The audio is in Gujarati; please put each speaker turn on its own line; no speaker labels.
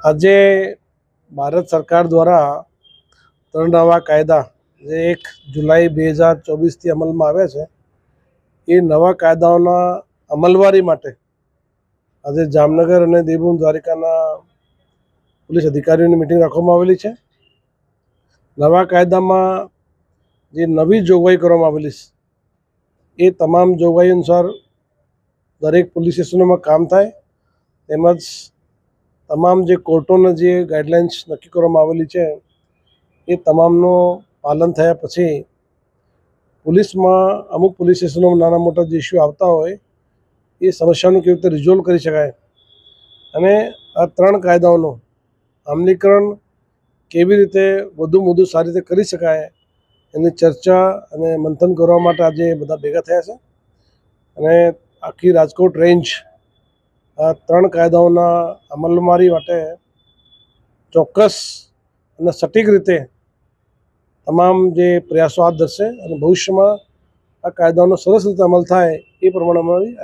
આજે ભારત સરકાર દ્વારા ત્રણ નવા કાયદા જે એક જુલાઈ બે હજાર ચોવીસથી અમલમાં આવ્યા છે, એ નવા કાયદાઓના અમલવારી માટે આજે જામનગર અને દેવભૂમ દ્વારિકાના પોલીસ અધિકારીઓની મિટિંગ રાખવામાં આવેલી છે. નવા કાયદામાં જે નવી જોગવાઈ કરવામાં આવેલી છે, એ તમામ જોગવાઈ અનુસાર દરેક પોલીસ સ્ટેશનોમાં કામ થાય, તેમજ તમામ જે કોર્ટોના જે ગાઈડલાઇન્સ નક્કી કરવામાં આવેલી છે, એ તમામનું પાલન થયા પછી પોલીસમાં અમુક પોલીસ સ્ટેશનોમાં નાના મોટા જે ઇસ્યુ આવતા હોય, એ સમસ્યાનું કેવી રીતે રિઝોલ્વ કરી શકાય? અને આ ત્રણ કાયદાઓનું અમલીકરણ કેવી રીતે વધુ વધુ સારી રીતે કરી શકાય, એની ચર્ચા અને મંથન કરવા માટે આજે બધા ભેગા થયા છે. અને આખી રાજકોટ રેન્જ આ ત્રણ કાયદાઓના અમલમારી માટે ચોક્કસ અને સટીક રીતે તમામ જે પ્રયાસો હાથ ધરશે અને ભવિષ્યમાં આ કાયદાઓનો સરસ રીતે અમલ થાય એ પ્રમાણે અમારી